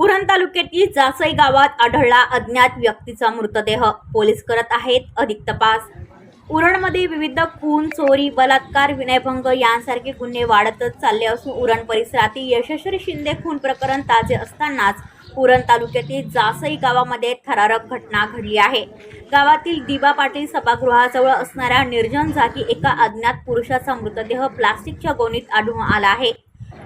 उरण तालुक्यातील जासई गावात आढळला अज्ञात व्यक्तीचा मृतदेह. पोलीस करत आहेत अधिक तपास. उरणमध्ये विविध खून चोरी बलात्कार विनयभंग यांसारखे गुन्हे वाढतच चालले असून उरण परिसरातील यशस्वी शिंदे खून प्रकरण ताजे असतानाच उरण तालुक्यातील जासई गावामध्ये थरारक घटना घडली आहे. गावातील दिबा पाटील सभागृहाजवळ असणाऱ्या निर्जन जागी एका अज्ञात पुरुषाचा मृतदेह प्लास्टिकच्या गोणीत आढळून आला आहे.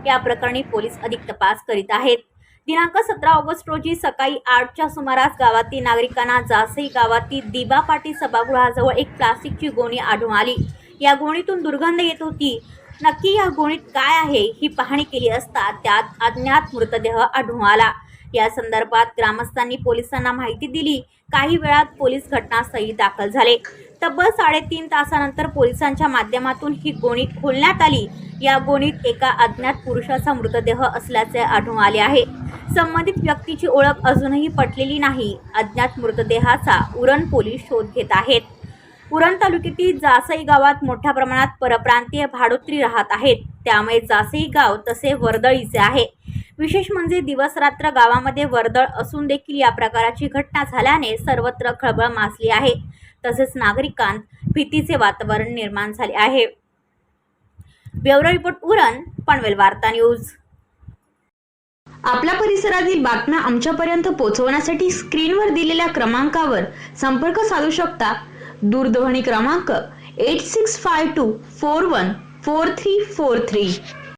या प्रकरणी पोलीस अधिक तपास करीत आहेत. दिनांक सतरा ऑगस्ट रोजी सकाळी आठच्या सुमारास गावातील नागरिकांना जासई गावातील दिबा पाटी सभागृहाजवळ एक प्लास्टिकची गोणी आढळून आली. या गोणीतून दुर्गंध येत होती. नक्की या गोणीत काय आहे ही पाहणी केली असता त्यात अज्ञात मृतदेह आढळून आला. या संदर्भात ग्रामस्थांनी पोलिसांना माहिती दिली. काही वेळात पोलीस घटनास्थळी दाखल झाले. तब्बल साडेतीन तासानंतर पोलिसांच्या माध्यमातून ही गोणी खोलण्यात आली. या गोणीत एका अज्ञात पुरुषाचा मृतदेह असल्याचे आढळून आले आहे. संबंधित व्यक्तीची ओळख अजूनही पटलेली नाही. अज्ञात मृतदेहाचा उरण पोलीस शोध घेत आहेत. उरण तालुक्यातील जासई गावात मोठ्या प्रमाणात परप्रांतीय भाडोत्री राहत आहेत. त्यामुळे जासई गाव तसे वर्दळीचे आहे. विशेष म्हणजे दिवसरात्र गावामध्ये वर्दळ असून देखील या प्रकाराची घटना झाल्याने सर्वत्र खळबळ माजली आहे. तसेच नागरिकांत भीतीचे वातावरण निर्माण झाले आहे. ब्युरो रिपोर्ट उरण पनवेल वार्ता न्यूज. आपल्या परिसरातील बातम्या आमच्यापर्यंत पोहोचवण्यासाठी स्क्रीनवर दिलेल्या क्रमांकावर संपर्क साधू शकता. दूरध्वनी क्रमांक eight six five two four one four three four three